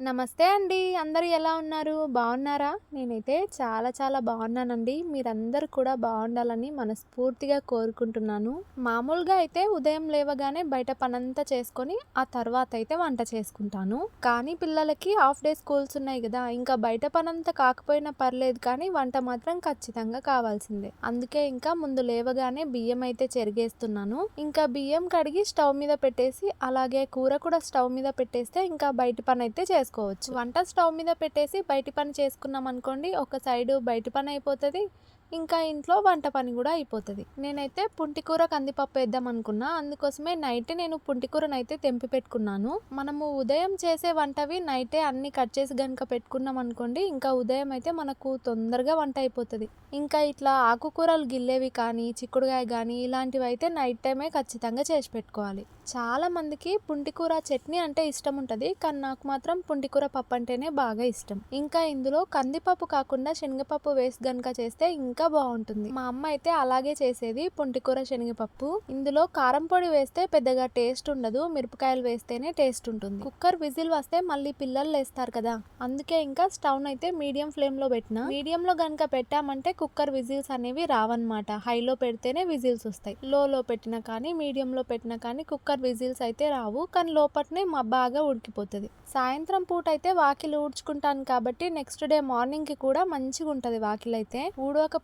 నమస్తే అండి. అందరూ ఎలా ఉన్నారు? బాగున్నారా? నేనైతే చాలా చాలా బాగున్నానండి. మీరందరూ కూడా బాగుండాలని మనస్ఫూర్తిగా కోరుకుంటున్నాను. మామూలుగా అయితే ఉదయం లేవగానే బయట పనంతా చేసుకొని ఆ తర్వాత అయితే వంట చేసుకుంటాను. కానీ పిల్లలకి హాఫ్ డే స్కూల్స్ ఉన్నాయి కదా ఇంకా బయట పనంతా కాకపోయినా పర్లేదు కానీ వంట మాత్రం ఖచ్చితంగా కావాల్సిందే. అందుకే ఇంకా ముందు లేవగానే బియ్యం అయితే చెరిగేస్తున్నాను. ఇంకా బియ్యం కడిగి స్టవ్ మీద పెట్టేసి అలాగే కూర కూడా స్టవ్ మీద పెట్టేస్తే ఇంకా బయట పని అయితే చేసుకోవచ్చు. వంట స్టవ్ మీద పెట్టేసి బయట పని చేసుకున్నాం అనుకోండి ఒక సైడ్ బయట పని అయిపోతుంది ఇంకా ఇంట్లో వంట పని కూడా అయిపోతుంది. నేనైతే పుంటికూర కందిపప్పు వేద్దాం అనుకున్నా. అందుకోసమే నైట్ నేను పుంటికూరను అయితే తెంపి పెట్టుకున్నాను. మనము ఉదయం చేసే వంటవి నైటే అన్ని కట్ చేసి గనుక పెట్టుకున్నాం అనుకోండి ఇంకా ఉదయం అయితే మనకు తొందరగా వంట అయిపోతుంది. ఇంకా ఇట్లా ఆకుకూరలు గిల్లేవి కానీ చిక్కుడుగాయ కానీ ఇలాంటివి అయితే నైట్ టైమే ఖచ్చితంగా చేసి పెట్టుకోవాలి. చాలా మందికి పుంటికూర చట్నీ అంటే ఇష్టం ఉంటుంది కానీ నాకు మాత్రం పుంటికూర పప్పు అంటేనే బాగా ఇష్టం. ఇంకా ఇందులో కందిపప్పు కాకుండా శనగపప్పు వేసి గనుక చేస్తే ఇంకా బాగుంటుంది. మా అమ్మ అయితే అలాగే చేసేది. పుంటికూర శనగపప్పు. ఇందులో కారం పొడి వేస్తే పెద్దగా టేస్ట్ ఉండదు. మిరపకాయలు వేస్తేనే టేస్ట్ ఉంటుంది. కుక్కర్ విజిల్ వస్తే మళ్ళీ పిల్లలు వేస్తారు కదా. అందుకే ఇంకా స్టవ్ అయితే మీడియం ఫ్లేమ్లో పెట్టిన. మీడియం లో గనుక పెట్టామంటే కుక్కర్ విజిల్స్ అనేవి రావన్నమాట. హైలో పెడితేనే విజిల్స్ వస్తాయి. లోలో పెట్టినా కానీ మీడియం లో పెట్టినా కానీ కుక్కర్ విజిల్స్ అయితే రావు. కానీ లోపట్నే మా బాగా ఉడికిపోతుంది. సాయంత్రం పూట అయితే వాకిలి ఊడ్చుకుంటాను కాబట్టి నెక్స్ట్ డే మార్నింగ్కి కూడా మంచిగా ఉంటది వాకిలైతే. అయితే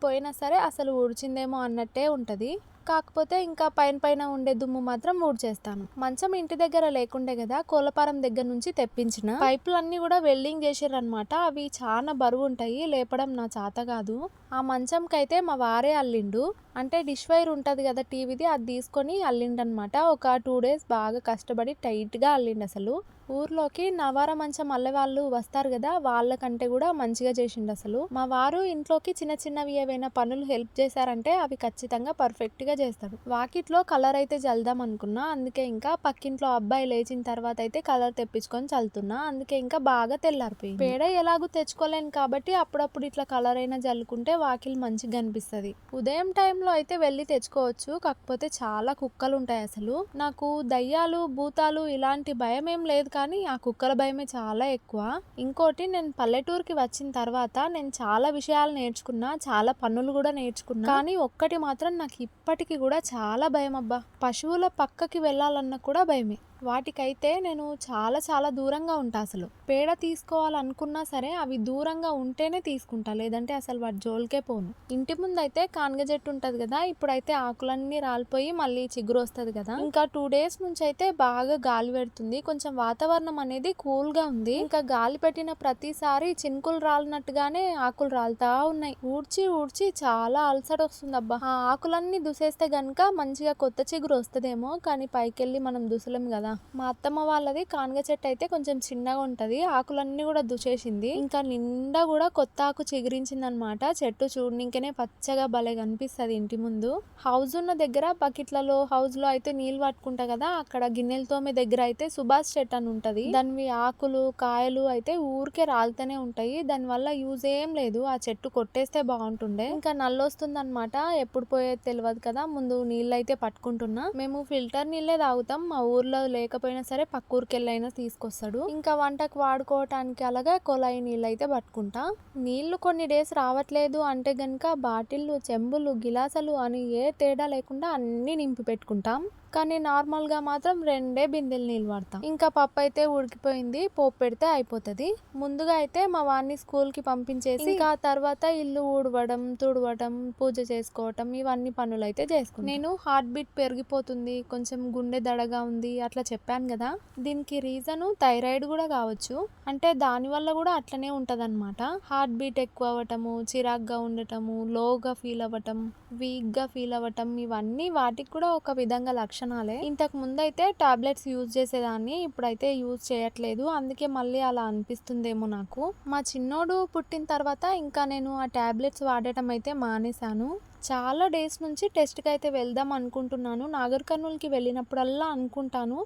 పోయినా సరే అసలు ఊడ్చిందేమో అన్నట్టే ఉంటుంది. కాకపోతే ఇంకా పైన పైన ఉండే దుమ్ము మాత్రం ఊడ్చేస్తాను. మంచం ఇంటి దగ్గర లేకుండే కదా కోలపారం దగ్గర నుంచి తెప్పించిన. పైపులన్నీ కూడా వెల్డింగ్ చేసారనమాట అవి చాలా బరువు ఉంటాయి లేపడం నా చాత కాదు. ఆ మంచంకైతే మా వారే అల్లిండు. అంటే డిష్ వైర్ ఉంటుంది కదా టీవీది అది తీసుకొని అల్లిండనమాట ఒక టూ డేస్ బాగా కష్టపడి టైట్గా అల్లిండు అసలు ఊర్లోకి నవార మంచం అల్లె వాళ్ళు వస్తారు కదా వాళ్ళకంటే కూడా మంచిగా చేసిండు అసలు. మా వారు ఇంట్లోకి చిన్న చిన్నవి ఏవైనా పనులు హెల్ప్ చేశారంటే అవి ఖచ్చితంగా పర్ఫెక్ట్గా చేస్తాడు వాకిట్లో కలర్ అయితే చల్దాం అనుకున్నా అందుకే ఇంకా పక్కింట్లో అబ్బాయి లేచిన తర్వాత అయితే కలర్ తెప్పించుకొని చల్లుతున్నా అందుకే ఇంకా బాగా తెల్లారిపోయింది. పేడ ఎలాగూ తెచ్చుకోలేను కాబట్టి అప్పుడప్పుడు ఇట్లా కలర్ అయినా చల్లుకుంటే వాకిల్ మంచిగా అనిపిస్తుంది ఉదయం టైంలో అయితే వెళ్ళి తెచ్చుకోవచ్చు కాకపోతే చాలా కుక్కలు ఉంటాయి అసలు. నాకు దయ్యాలు భూతాలు ఇలాంటి భయం ఏం లేదు కానీ ఆ కుక్కల భయమే చాలా ఎక్కువ. ఇంకోటి నేను పల్లెటూరుకి వచ్చిన తర్వాత నేను చాలా విషయాలు నేర్చుకున్నా చాలా పనులు కూడా నేర్చుకున్నా. కానీ ఒక్కటి మాత్రం నాకు ఇప్పటికీ కూడా చాలా భయం అబ్బా పశువుల పక్కకి వెళ్ళాలన్నా కూడా భయమే. వాటికైతే నేను చాలా చాలా దూరంగా ఉంటా అసలు. పేడ తీసుకోవాలనుకున్నా సరే అవి దూరంగా ఉంటేనే తీసుకుంటా. లేదంటే అసలు వాటి జోలికే పోను. ఇంటి ముందు అయితే కానగ చెట్టు ఉంటుంది కదా ఇప్పుడైతే ఆకులన్నీ రాలిపోయి మళ్ళీ చిగురు వస్తుంది కదా. ఇంకా టూ డేస్ నుంచి అయితే బాగా గాలి పెడుతుంది. కొంచెం వాతావరణం అనేది కూల్గా ఉంది. ఇంకా గాలి పెట్టిన ప్రతిసారి చినుకులు రాలినట్టుగానే ఆకులు రాలుతా ఉన్నాయి. ఊడ్చి ఊడ్చి చాలా అలసట వస్తుంది అబ్బా. ఆ ఆకులన్నీ దుసేస్తే గనక మంచిగా కొత్త చిగురు వస్తుందేమో కానీ పైకెళ్ళి మనం దుసలేం కదా. మా అత్తమ్మ వాళ్ళది కానగ చెట్టు అయితే కొంచెం చిన్నగా ఉంటుంది. ఆకులన్నీ కూడా దుచేసింది ఇంకా నిండా కూడా కొత్త ఆకు చిగురించింది అనమాట చెట్టు చూడనికనే పచ్చగా భలే కనిపిస్తుంది ఇంటి ముందు. హౌస్ ఉన్న దగ్గర బకెట్లలో హౌస్లో అయితే నీళ్ళు పట్టుకుంటా కదా? అక్కడ గిన్నెల తోమే దగ్గర అయితే సుభాష్ చెట్టు అని ఉంటది. దానివి ఆకులు కాయలు అయితే ఊరికే రాలుతూనే ఉంటాయి. దాని వల్ల యూజ్ ఏం లేదు. ఆ చెట్టు కొట్టేస్తే బాగుంటుండే. ఇంకా నల్లొస్తుంది అనమాట ఎప్పుడు పోయేది తెలియదు కదా? ముందు నీళ్ళు అయితే పట్టుకుంటున్నా. మేము ఫిల్టర్ నీళ్ళే తాగుతాం. మా ఊర్లో లేకపోయినా సరే పక్క ఊరికి వెళ్ళైనా తీసుకొస్తాడు. ఇంకా వంటకు వాడుకోవటానికి అలాగా కొలాయి నీళ్ళు అయితే పట్టుకుంటా. నీళ్ళు కొన్ని డేస్ రావట్లేదు అంటే గనుక బాటిల్లు చెంబులు గిలాసలు అని ఏ తేడా లేకుండా అన్ని నింపి పెట్టుకుంటాం కానీ నార్మల్గా మాత్రం రెండే బిందెలు నీళ్ళు పడతాం ఇంకా పప్పు అయితే ఉడికిపోయింది పోపు పెడితే అయిపోతుంది. ముందుగా అయితే మా వాడిని స్కూల్కి పంపించేసి ఇంకా తర్వాత ఇల్లు ఊడవడం తుడవడం పూజ చేసుకోవటం ఇవన్నీ పనులు అయితే చేసుకున్నాను నేను హార్ట్ బీట్ పెరిగిపోతుంది కొంచెం గుండె దడగా ఉంది అట్లా చెప్పాను కదా. దీనికి రీజన్ థైరాయిడ్ కూడా కావచ్చు. అంటే దాని వల్ల కూడా అట్లనే ఉంటదన్నమాట. హార్ట్ బీట్ ఎక్కువ అవ్వటము చిరాగ్గా ఉండటము లోగా ఫీల్ అవ్వటం వీక్గా ఫీల్ అవ్వటం ఇవన్నీ వాటికి కూడా ఒక విధంగా లక్షణాలే. ఇంతకు ముందు అయితే టాబ్లెట్స్ యూజ్ చేసేదాన్ని ఇప్పుడైతే యూజ్ చేయట్లేదు. అందుకే మళ్ళీ అలా అనిపిస్తుందేమో నాకు. మా చిన్నోడు పుట్టిన తర్వాత ఇంకా నేను ఆ టాబ్లెట్స్ వాడటం అయితే మానేశాను. చాలా డేస్ నుంచి టెస్ట్కి అయితే వెళ్దాం అనుకుంటున్నాను. నాగర్ కర్నూలుకి వెళ్ళినప్పుడల్లా అనుకుంటాను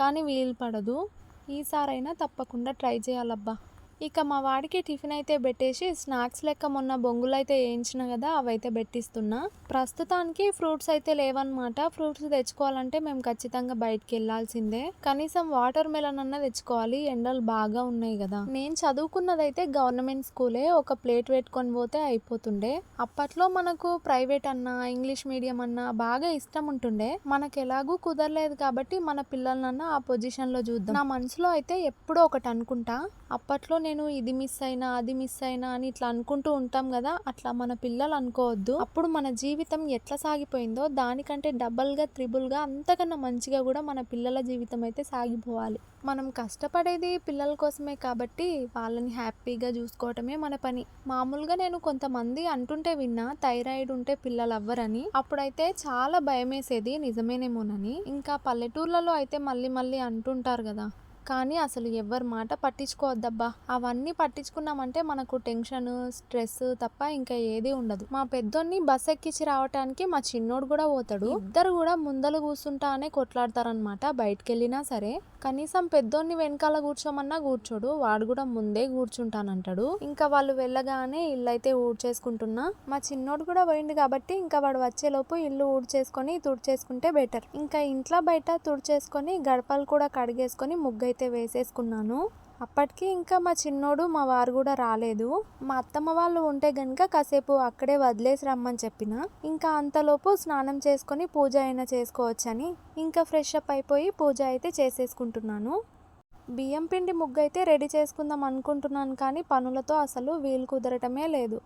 కానీ వీలు పడదు. ఈసారైనా తప్పకుండా ట్రై చేయాలబ్బా. ఇక మా వాడికి టిఫిన్ అయితే పెట్టేసి స్నాక్స్ లెక్క మొన్న బొంగులు అయితే వేయించిన కదా అవైతే పెట్టిస్తున్నా. ప్రస్తుతానికి ఫ్రూట్స్ అయితే లేవన్నమాట. ఫ్రూట్స్ తెచ్చుకోవాలంటే మేము ఖచ్చితంగా బయటికి వెళ్ళాల్సిందే. కనీసం వాటర్ మెలన్ అన్న తెచ్చుకోవాలి. ఎండలు బాగా ఉన్నాయి కదా. నేను చదువుకున్నదైతే గవర్నమెంట్ స్కూలే. ఒక ప్లేట్ పెట్టుకొని పోతే అయిపోతుండే. అప్పట్లో మనకు ప్రైవేట్ అన్నా ఇంగ్లీష్ మీడియం అన్నా బాగా ఇష్టం ఉంటుండే. మనకు ఎలాగూ కుదరలేదు కాబట్టి మన పిల్లలనన్నా ఆ పొజిషన్లో చూద్దాం. నా మనసులో అయితే ఎప్పుడో ఒకటి అనుకుంటా అప్పట్లో నేను ఇది మిస్ అయినా అది మిస్ అయినా అని ఇట్లా అనుకుంటూ ఉంటాం కదా అట్లా మన పిల్లలు అనుకోవద్దు. అప్పుడు మన జీవితం ఎట్లా సాగిపోయిందో దానికంటే డబల్గా త్రిబుల్గా అంతకన్నా మంచిగా కూడా మన పిల్లల జీవితం అయితే సాగిపోవాలి. మనం కష్టపడేది పిల్లల కోసమే కాబట్టి వాళ్ళని హ్యాపీగా చూసుకోవటమే మన పని. మామూలుగా నేను కొంతమంది అంటుంటే విన్నా థైరాయిడ్ ఉంటే పిల్లలు అవ్వరని. అప్పుడైతే చాలా భయం వేసేది నిజమేనేమోనని. ఇంకా పల్లెటూర్లలో అయితే మళ్ళీ మళ్ళీ అంటుంటారు కదా కానీ అసలు ఎవరి మాట పట్టించుకోవద్దబ్బా. అవన్నీ పట్టించుకున్నామంటే మనకు టెన్షన్ స్ట్రెస్ తప్ప ఇంకా ఏది ఉండదు. మా పెద్దోన్ని బస్ ఎక్కించి రావటానికి మా చిన్నోడు కూడా పోతాడు. ఇద్దరు కూడా ముందలు కూర్చుంటా అనే కొట్లాడతారనమాట బయటికి వెళ్ళినా సరే కనీసం పెద్దోన్ని వెనకాల కూర్చోమన్నా కూర్చోడు. వాడు కూడా ముందే కూర్చుంటానంటాడు. ఇంకా వాళ్ళు వెళ్ళగానే ఇల్లు అయితే ఊడ్చేసుకుంటున్నా. మా చిన్నోడు కూడా పోయింది కాబట్టి ఇంకా వాడు వచ్చేలోపు ఇల్లు ఊడ్చేసుకొని తుడిచేసుకుంటే బెటర్. ఇంకా ఇంట్లో బయట తుడిచేసుకొని గడపలు కూడా కడిగేసుకొని ముగ్గు అయితే వేసేసుకున్నాను. అప్పటికి ఇంకా మా చిన్నోడు మా వారు కూడా రాలేదు. మా అత్తమ్మ వాళ్ళు ఉంటే గనుక కాసేపు అక్కడే వదిలేసి రమ్మని చెప్పిన. ఇంకా అంతలోపు స్నానం చేసుకొని పూజ అయినా చేసుకోవచ్చని ఇంకా ఫ్రెష్ అప్ అయిపోయి పూజ అయితే చేసేసుకుంటున్నాను. బియ్యం పిండి ముగ్గు అయితే రెడీ చేసుకుందాం అనుకుంటున్నాను కానీ పనులతో అసలు వీలు కుదరటమే లేదు.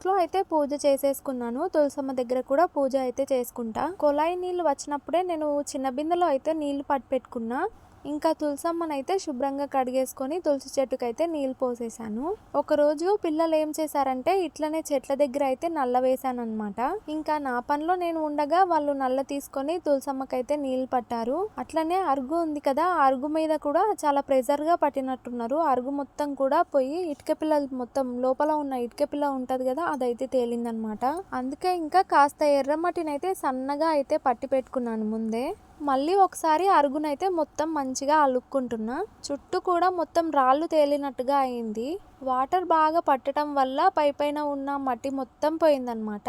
ఇంట్లో అయితే పూజ చేసేసుకున్నాను. తులసమ్మ దగ్గర కూడా పూజ అయితే చేసుకుంటా. కొలాయి నీళ్ళు వచ్చినప్పుడే నేను చిన్న బిందెలో అయితే నీళ్ళు పట్టి పెట్టుకున్నా. ఇంకా తులసమ్మనైతే శుభ్రంగా కడిగేసుకొని తులసి చెట్టుకైతే నీళ్ళు పోసేసాను ఒకరోజు పిల్లలు ఏం చేశారంటే ఇట్లనే చెట్ల దగ్గర అయితే నల్ల వేసాను అనమాట ఇంకా నా పనిలో నేను ఉండగా వాళ్ళు నల్ల తీసుకొని తులసమ్మకైతే నీళ్ళు పట్టారు. అట్లనే అరుగు ఉంది కదా అరుగు మీద కూడా చాలా ప్రెజర్గా పట్టినట్టున్నారు. అరుగు మొత్తం కూడా పోయి ఇటుక పిల్ల మొత్తం లోపల ఉన్న ఇటుక పిల్ల ఉంటది కదా అదైతే తేలిందనమాట అందుకే ఇంకా కాస్త ఎర్రమట్టినైతే సన్నగా అయితే పట్టి పెట్టుకున్నాను ముందే. మళ్ళీ ఒకసారి అరుగునైతే మొత్తం మంచిగా అలుక్కుంటున్నా. చుట్టూ కూడా మొత్తం రాళ్ళు తేలినట్టుగా అయింది. వాటర్ బాగా పట్టడం వల్ల పై పైన ఉన్న మట్టి మొత్తం పోయిందనమాట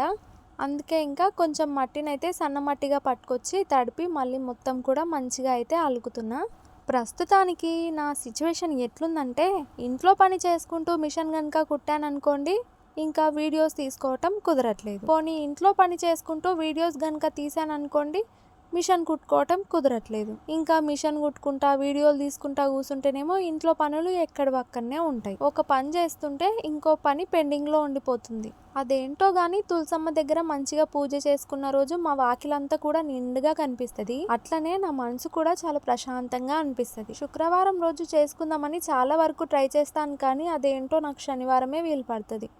అందుకే ఇంకా కొంచెం మట్టినైతే సన్న మట్టిగా పట్టుకొచ్చి తడిపి మళ్ళీ మొత్తం కూడా మంచిగా అయితే అలుకుతున్నా. ప్రస్తుతానికి నా సిచ్యువేషన్ ఎట్లుందంటే ఇంట్లో పని చేసుకుంటూ మిషన్ కనుక కుట్టాననుకోండి ఇంకా వీడియోస్ తీసుకోవటం కుదరట్లేదు. పోనీ ఇంట్లో పని చేసుకుంటూ వీడియోస్ కనుక తీసాననుకోండి మిషన్ కుట్టుకోవటం కుదరట్లేదు. ఇంకా మిషన్ కుట్టుకుంటా వీడియోలు తీసుకుంటా కూర్చుంటేనేమో ఇంట్లో పనులు ఎక్కడ పక్కనే ఉంటాయి. ఒక పని చేస్తుంటే ఇంకో పని పెండింగ్లో ఉండిపోతుంది. అదేంటో గాని తులసమ్మ దగ్గర మంచిగా పూజ చేసుకున్న రోజు మా వాకిలంతా కూడా నిండుగా కనిపిస్తుంది. అట్లనే నా మనసు కూడా చాలా ప్రశాంతంగా అనిపిస్తుంది. శుక్రవారం రోజు చేసుకుందామని చాలా వరకు ట్రై చేస్తాను కానీ అదేంటో నాకు శనివారమే వీలు పడుతుంది.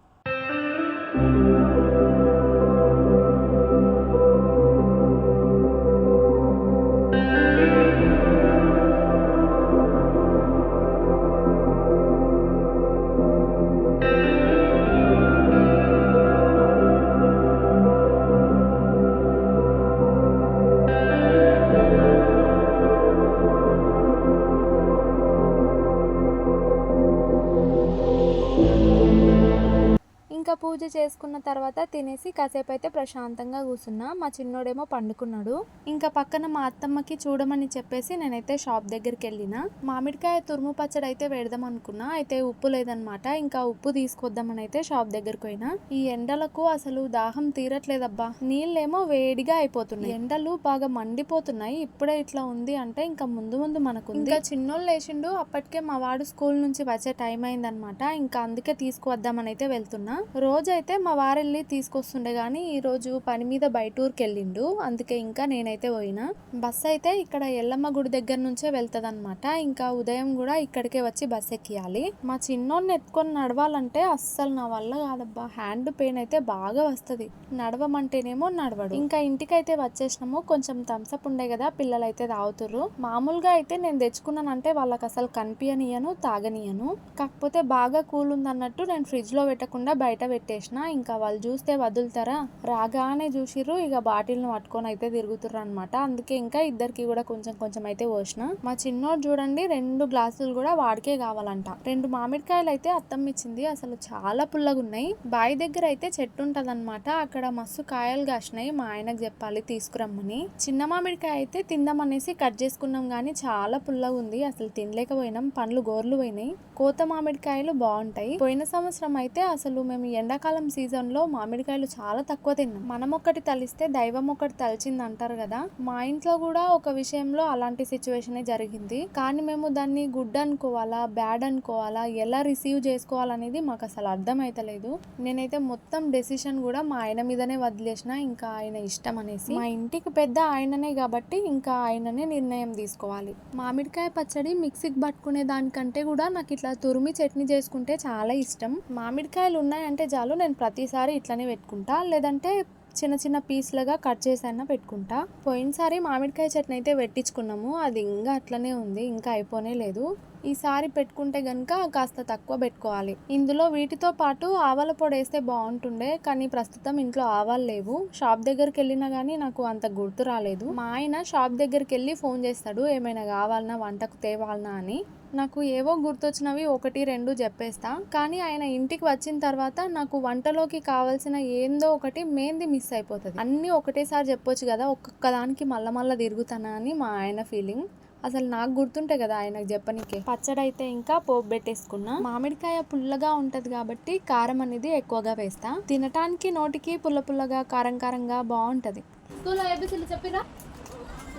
పూజ చేసుకున్న తర్వాత తినేసి కాసేపు అయితే ప్రశాంతంగా కూర్చున్నా. మా చిన్నోడేమో పండుకున్నాడు. ఇంకా పక్కన మా అత్తమ్మకి చూడమని చెప్పేసి నేనైతే షాప్ దగ్గరికి వెళ్ళిన. మామిడికాయ తురుము పచ్చడి అయితే పెడదాం అనుకున్నా. అయితే ఉప్పు లేదనమాట ఇంకా ఉప్పు తీసుకొద్దామని అయితే షాప్ దగ్గరకు పోయినా. ఈ ఎండలకు అసలు దాహం తీరట్లేదబ్బా. నీళ్ళేమో వేడిగా అయిపోతున్నాయి. ఎండలు బాగా మండిపోతున్నాయి. ఇప్పుడే ఇట్లా ఉంది అంటే ఇంకా ముందు ముందు మనకు ఇంకా చిన్నోళ్ళు లేచిండు. అప్పటికే మా వాడు స్కూల్ నుంచి వచ్చే టైం అయిందనమాట ఇంకా అందుకే తీసుకువద్దామని అయితే వెళ్తున్నా. రోజైతే మా వారెళ్ళి తీసుకొస్తుండే కానీ ఈరోజు పని మీద బయటూరుకి వెళ్ళిండు అందుకే ఇంకా నేనైతే పోయినా. బస్సు అయితే ఇక్కడ ఎల్లమ్మ గుడి దగ్గర నుంచే వెళ్తదన్నమాట. ఇంకా ఉదయం కూడా ఇక్కడికే వచ్చి బస్ ఎక్కియాలి. మా చిన్నోడిని ఎత్తుకొని నడవాలంటే అస్సలు నా వల్ల కాదబ్బా. హ్యాండ్ పెయిన్ అయితే బాగా వస్తుంది. నడవమంటేనేమో నడవడు. ఇంకా ఇంటికైతే వచ్చేసినాము. కొంచెం థమ్స్అప్ ఉండే కదా పిల్లలు అయితే తాగుతుర్రు. మామూలుగా అయితే నేను తెచ్చుకున్నానంటే వాళ్ళకి అసలు కనిపించనియను తాగనియను కాకపోతే బాగా కూల్ ఉందన్నట్టు నేను ఫ్రిడ్జ్లో పెట్టకుండా బయట పెట్టి పెట్టేసిన ఇంకా వాళ్ళు చూస్తే వదులుతారా? రాగానే చూసిర్రు ఇక బాటిల్ను పట్టుకొని అయితే తిరుగుతుర్రు అనమాట అందుకే ఇంకా ఇద్దరికి కూడా కొంచెం కొంచెం అయితే పోసిన. మా చిన్నోడు చూడండి రెండు గ్లాసులు కూడా వాడికే కావాలంట. రెండు మామిడికాయలు అయితే అత్తమ్మ ఇచ్చింది. అసలు చాలా పుల్లగా ఉన్నాయి బావి దగ్గర అయితే చెట్టు ఉంటదన్నమాట. అక్కడ మస్తు కాయలు కాసినాయి. మా ఆయనకు చెప్పాలి తీసుకురమ్మని. చిన్న మామిడికాయ అయితే తిందామనేసి కట్ చేసుకున్నాం కానీ చాలా పుల్లగా ఉంది అసలు తినలేకపోయినాం. పండ్లు గోర్లు పోయినాయి. కోత మామిడికాయలు బాగుంటాయి. పోయిన సంవత్సరం అయితే అసలు మేము ఎండాకాలం సీజన్లో మామిడికాయలు చాలా తక్కువ తిన్నాం. మనం ఒకటి తలిస్తే దైవం ఒకటి తలిచింది అంటారు కదా! మా ఇంట్లో కూడా ఒక విషయంలో అలాంటి సిచ్యువేషన్ జరిగింది. కానీ మేము దాన్ని గుడ్ అనుకోవాలా బ్యాడ్ అనుకోవాలా ఎలా రిసీవ్ చేసుకోవాలనేది మాకు అసలు అర్థమైతలేదు. నేనైతే మొత్తం డెసిషన్ కూడా మా ఆయన మీదనే వదిలేసిన ఇంకా ఆయన ఇష్టం అనేసి. మా ఇంటికి పెద్ద ఆయననే కాబట్టి ఇంకా ఆయననే నిర్ణయం తీసుకోవాలి. మామిడికాయ పచ్చడి మిక్సీకి పట్టుకునే దానికంటే కూడా నాకు ఇట్లా తురిమి చట్నీ చేసుకుంటే చాలా ఇష్టం. మామిడికాయలు ఉన్నాయంటే చాలు నేను ప్రతిసారి ఇట్లనే పెట్టుకుంటా. లేదంటే చిన్న చిన్న పీస్లుగా కట్ చేసైనా పెట్టుకుంటా. పోయినసారి మామిడికాయ చట్నీ అయితే పెట్టించుకున్నాము. అది ఇంకా అట్లనే ఉంది. ఇంకా అయిపోనే లేదు. ఈసారి పెట్టుకుంటే గనుక కాస్త తక్కువ పెట్టుకోవాలి. ఇందులో వీటితో పాటు ఆవాల పొడి వేస్తే బాగుంటుండే కానీ ప్రస్తుతం ఇంట్లో ఆవాలు లేవు. షాప్ దగ్గరికి వెళ్ళినా కానీ నాకు అంత గుర్తు రాలేదు. మా ఆయన షాప్ దగ్గరికి వెళ్ళి ఫోన్ చేస్తాడు ఏమైనా కావాలన్నా వంటకు తేవాలనా అని. నాకు ఏవో గుర్తొచ్చినవి ఒకటి రెండు చెప్పేస్తా. కానీ ఆయన ఇంటికి వచ్చిన తర్వాత నాకు వంటలోకి కావాల్సిన ఏందో ఒకటి మెయిన్ది మిస్ అయిపోతుంది. అన్నీ ఒకటేసారి చెప్పొచ్చు కదా ఒక్కొక్క దానికి మళ్ళా మళ్ళీ తిరుగుతానా అని మా ఆయన ఫీలింగ్. అసలు నాకు గుర్తుంటే కదా ఆయనకు చెప్పనీకే. పచ్చడి అయితే ఇంకా పోపు పెట్టేసుకున్నా. మామిడికాయ పుల్లగా ఉంటది కాబట్టి కారం అనేది ఎక్కువగా వేస్తా. తినటానికి నోటికి పుల్ల పుల్లగా కారం కారంగా బాగుంటది. స్కూల్లో ఏబిసిలు చెప్పిరా?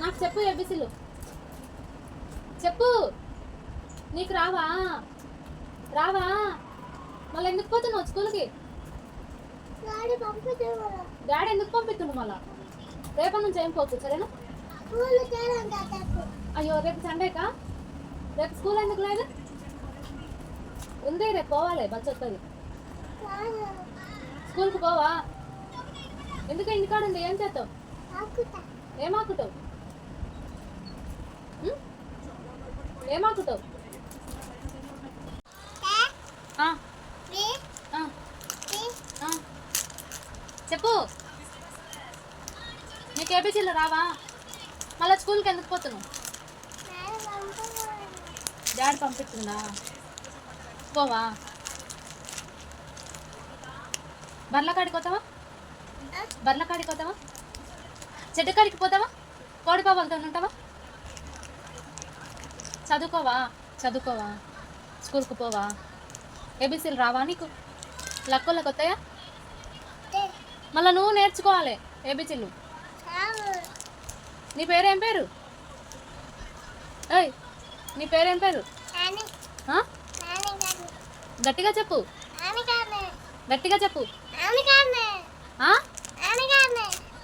నాకు చెప్పు ఏబిసిలు. చెప్పు. నీకు రావా? రావా? మళ్ళీ ఎందుకు పోతున్నావు స్కూల్కి? డాడీ ఎందుకు పంపిస్తుండు మళ్ళా? రేపటి నుంచి ఏం పోకు సరేనా? అయ్యో రేపు సండేకా రేపు స్కూల్ ఎందుకు లేదు? ఉంది రేపు పోవాలి బస్ వస్తుంది స్కూల్కి పోవా? ఎందుకు ఇంటికాడ ఉంది? ఏం చేస్తావు? ఏమాకుటావు ఏమాకుటావు చెప్పు. నీకు ఏపీసీలో రావా? మళ్ళీ స్కూల్కి ఎందుకు పోతున్నావు? డాడీ పంపిస్తుందా? పోవా. బర్ల కాడికి పోతావా? బర్ల కాడికి పోతావా? చెట్టు కాడికి పోతావా? కోడి పాపలతో ఉంటావా చదువుకోవా? చదువుకోవా. స్కూల్కి పోవా? ఏబీసీలు రావా నీకు? లక్కులకు వస్తాయా? మళ్ళీ నువ్వు నేర్చుకోవాలి ఏబీసీలు నీ పేరేం పేరు? ఏయ్ నీ పేరేం పేరు? గట్టిగా చెప్పు. గట్టిగా చెప్పు?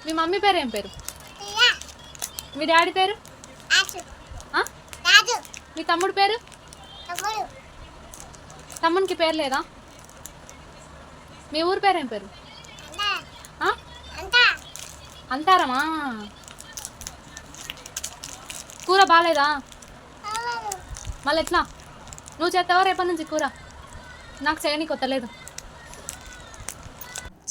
మీ మమ్మీ పేరు ఏం పేరు మీ డాడీ పేరు? మీ తమ్ముడు పేరు? తమ్మునికి పేరు లేదా? మీ ఊరు పేరు ఏం పేరు ఆ? అంటారమా కూర బాగాలేదా మళ్ళీ ఎట్లా? నువ్వు చేస్తావా? రేపటి నుంచి కూర. నాకు చేయనీకి వస్తలేదు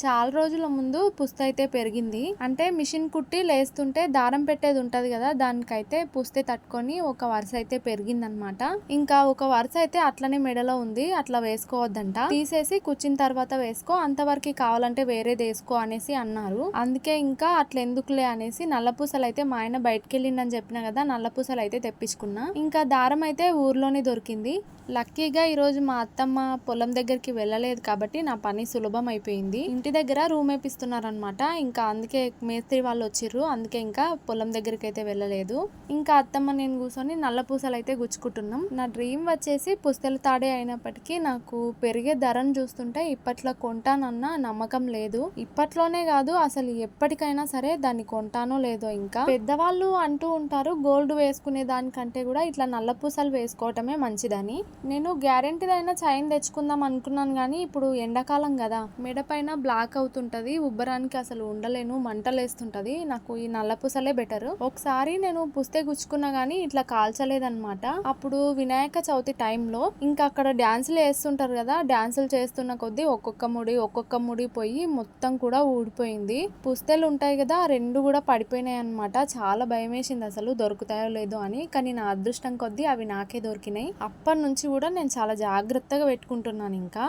చాలా రోజుల ముందు పుస్త అయితే పెరిగింది. అంటే మిషన్ కుట్టి లేస్తుంటే దారం పెట్టేది ఉంటది కదా దానికైతే పుస్తే తట్టుకొని ఒక వరుస అయితే పెరిగిందనమాట. ఇంకా ఒక వరుస అయితే అట్లనే మెడలో ఉంది అట్లా వేసుకోవద్దంట. తీసేసి కూర్చిన తర్వాత వేసుకో అంతవరకు కావాలంటే వేరేది వేసుకో అనేసి అన్నారు. అందుకే ఇంకా అట్లా ఎందుకులే అనేసి నల్ల పూసలు అయితే మా ఆయన బయటకు వెళ్ళిండని చెప్పిన కదా నల్ల పూసలు అయితే తెప్పించుకున్నా. ఇంకా దారం అయితే ఊర్లోనే దొరికింది. లక్కీగా ఈరోజు మా అత్తమ్మ పొలం దగ్గరికి వెళ్ళలేదు కాబట్టి నా పని సులభం అయిపోయింది. ఇంటి ఇంటి దగ్గర రూమ్ వేపిస్తున్నారనమాట ఇంకా అందుకే మేస్త్రి వాళ్ళు వచ్చిర్రు. అందుకే ఇంకా పొలం దగ్గరికి అయితే వెళ్ళలేదు. ఇంకా అత్తమ్మ నేను కూర్చొని నల్ల పూసలు అయితే గుచ్చుకుంటున్నాం. నా డ్రీమ్ వచ్చేసి పుస్తల తాడే అయినప్పటికీ నాకు పెరిగే ధరను చూస్తుంటే ఇప్పట్లో కొంటానన్న నమ్మకం లేదు. ఇప్పట్లోనే కాదు అసలు ఎప్పటికైనా సరే దాన్ని కొంటానో లేదో ఇంకా. పెద్దవాళ్ళు అంటూ ఉంటారు గోల్డ్ వేసుకునే దానికంటే కూడా ఇట్లా నల్ల పూసలు వేసుకోవటమే మంచిదని. నేను గ్యారెంటీదైన చైన్ తెచ్చుకుందాం అనుకున్నాను కానీ ఇప్పుడు ఎండాకాలం కదా. మెడపైన బ్లాక్ బ్లాక్ అవుతుంటది ఉబ్బరానికి అసలు ఉండలేను మంటలేస్తుంటది. నాకు ఈ నల్ల పూసలే బెటర్ ఒకసారి నేను పుస్తే గుచ్చుకున్నా గానీ ఇట్లా కాల్చలేదనమాట అప్పుడు వినాయక చవితి టైంలో ఇంకా అక్కడ డ్యాన్సులు వేస్తుంటారు కదా డ్యాన్సులు చేస్తున్న కొద్దీ ఒక్కొక్క ముడి ఒక్కొక్క ముడి పోయి మొత్తం కూడా ఊడిపోయింది. పుస్తెలు ఉంటాయి కదా రెండు కూడా పడిపోయినాయి అనమాట చాలా భయం వేసింది అసలు దొరుకుతాయో లేదో అని. కానీ నా అదృష్టం కొద్దీ అవి నాకే దొరికినాయి. అప్పటి నుంచి కూడా నేను చాలా జాగ్రత్తగా పెట్టుకుంటున్నాను ఇంకా.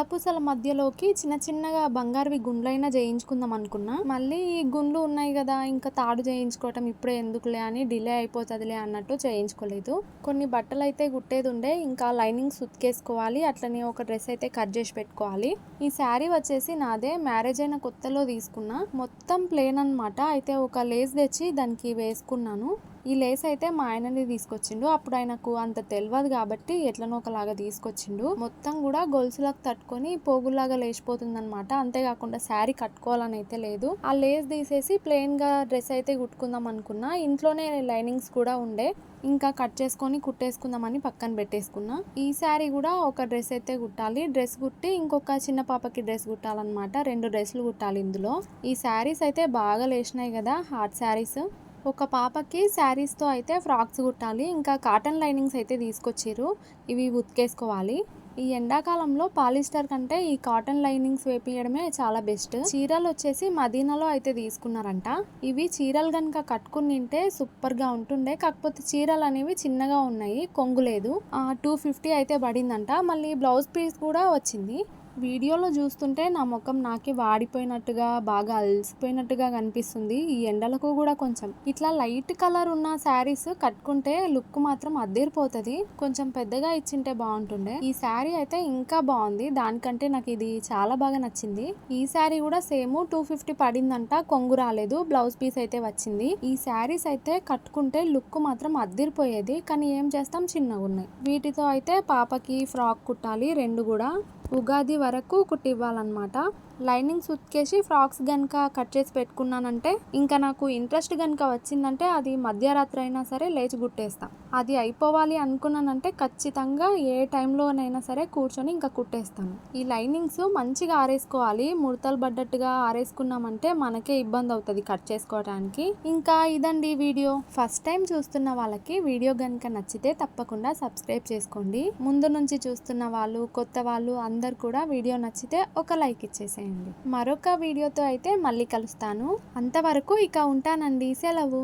నల్లపూసల మధ్యలోకి చిన్న చిన్నగా బంగారువి గుండ్లైనా చేయించుకుందాం అనుకున్నా. మళ్ళీ ఈ గుండ్లు ఉన్నాయి కదా ఇంకా తాడు చేయించుకోవటం ఇప్పుడే ఎందుకులే అని డిలే అయిపోతుందిలే అన్నట్టు చేయించుకోలేదు. కొన్ని బట్టలు అయితే గుట్టేది ఉండే ఇంకా లైనింగ్స్ ఉతికేసుకోవాలి అట్లనే ఒక డ్రెస్ అయితే కట్ చేసి పెట్టుకోవాలి. ఈ శారీ వచ్చేసి నాదే మ్యారేజ్ అయిన కొత్తలో తీసుకున్నా. మొత్తం ప్లేన్ అనమాట అయితే ఒక లేస్ తెచ్చి దానికి వేసుకున్నాను. ఈ లేస్ అయితే మా ఆయనని తీసుకొచ్చిండు. అప్పుడు ఆయనకు అంత తెలియదు కాబట్టి ఎట్లనో ఒకలాగా తీసుకొచ్చిండు. మొత్తం కూడా గొలుసులకు తట్టుకొని పోగులాగా లేచిపోతుంది అనమాట అంతేకాకుండా శారీ కట్టుకోవాలని అయితే లేదు. ఆ లేస్ తీసేసి ప్లెయిన్గా డ్రెస్ అయితే కుట్టుకుందాం అనుకున్నా. ఇంట్లోనే లైనింగ్స్ కూడా ఉండే. ఇంకా కట్ చేసుకొని కుట్టేసుకుందామని పక్కన పెట్టేసుకున్నా. ఈ శారీ కూడా ఒక డ్రెస్ అయితే కుట్టాలి. డ్రెస్ కుట్టి ఇంకొక చిన్న పాపకి డ్రెస్ కుట్టాలన్నమాట. రెండు డ్రెస్సులు కుట్టాలి ఇందులో. ఈ శారీస్ అయితే బాగా లేచినాయి కదా హార్ట్ శారీస్. ఒక పాపకి శారీస్తో అయితే ఫ్రాక్స్ కుట్టాలి ఇంకా కాటన్ లైనింగ్స్ అయితే తీసుకొచ్చారు. ఇవి ఉతికేసుకోవాలి. ఈ ఎండాకాలంలో పాలిస్టర్ కంటే ఈ కాటన్ లైనింగ్స్ వేపియడమే చాలా బెస్ట్. చీరలు వచ్చేసి మదీనాలో అయితే తీసుకున్నారంట. ఇవి చీరలు కనుక కట్టుకుని తింటే సూపర్గా ఉంటుండే. కాకపోతే చీరలు అనేవి చిన్నగా ఉన్నాయి కొంగు లేదు. టూ ఫిఫ్టీ అయితే పడిందంట. మళ్ళీ బ్లౌజ్ పీస్ కూడా వచ్చింది. వీడియోలో చూస్తుంటే నా ముఖం నాకే వాడిపోయినట్టుగా బాగా అలసిపోయినట్టుగా కనిపిస్తుంది. ఈ ఎండలకు కూడా కొంచెం. ఇట్లా లైట్ కలర్ ఉన్న శారీస్ కట్టుకుంటే లుక్ మాత్రం అద్దరిపోతుంది. కొంచెం పెద్దగా ఇచ్చింటే బాగుంటుండే. ఈ శారీ అయితే ఇంకా బాగుంది. దానికంటే నాకు ఇది చాలా బాగా నచ్చింది. ఈ శారీ కూడా సేమ్ టూ ఫిఫ్టీ పడిందంట. కొంగు రాలేదు. బ్లౌజ్ పీస్ అయితే వచ్చింది. ఈ శారీస్ అయితే కట్టుకుంటే లుక్ మాత్రం అద్దరిపోయేది. కానీ ఏం చేస్తాం? చిన్నగా ఉన్నాయి వీటితో అయితే పాపకి ఫ్రాక్ కుట్టాలి. రెండు కూడా. ఉగాది వరకు కుట్టివ్వాలన్నమాట లైనింగ్స్ ఉతికేసి ఫ్రాక్స్ కనుక కట్ చేసి పెట్టుకున్నానంటే ఇంకా నాకు ఇంట్రెస్ట్ కనుక వచ్చిందంటే అది మధ్యరాత్రి అయినా సరే లేచి కుట్టేస్తాను అది అయిపోవాలి అనుకున్నానంటే ఖచ్చితంగా ఏ టైంలోనైనా సరే కూర్చొని ఇంకా కుట్టేస్తాను. ఈ లైనింగ్స్ మంచిగా ఆరేసుకోవాలి. ముడతలు పడ్డట్టుగా ఆరేసుకున్నామంటే మనకే ఇబ్బంది అవుతుంది కట్ చేసుకోవడానికి ఇంకా ఇదండి వీడియో. ఫస్ట్ టైం చూస్తున్న వాళ్ళకి వీడియో కనుక నచ్చితే తప్పకుండా సబ్స్క్రైబ్ చేసుకోండి. ముందు నుంచి చూస్తున్న వాళ్ళు కొత్త వాళ్ళు అందరు కూడా వీడియో నచ్చితే ఒక లైక్ ఇచ్చేసేయండి. మరొక వీడియోతో అయితే మళ్ళీ కలుస్తాను. అంతవరకు ఇక ఉంటానండి. సెలవు.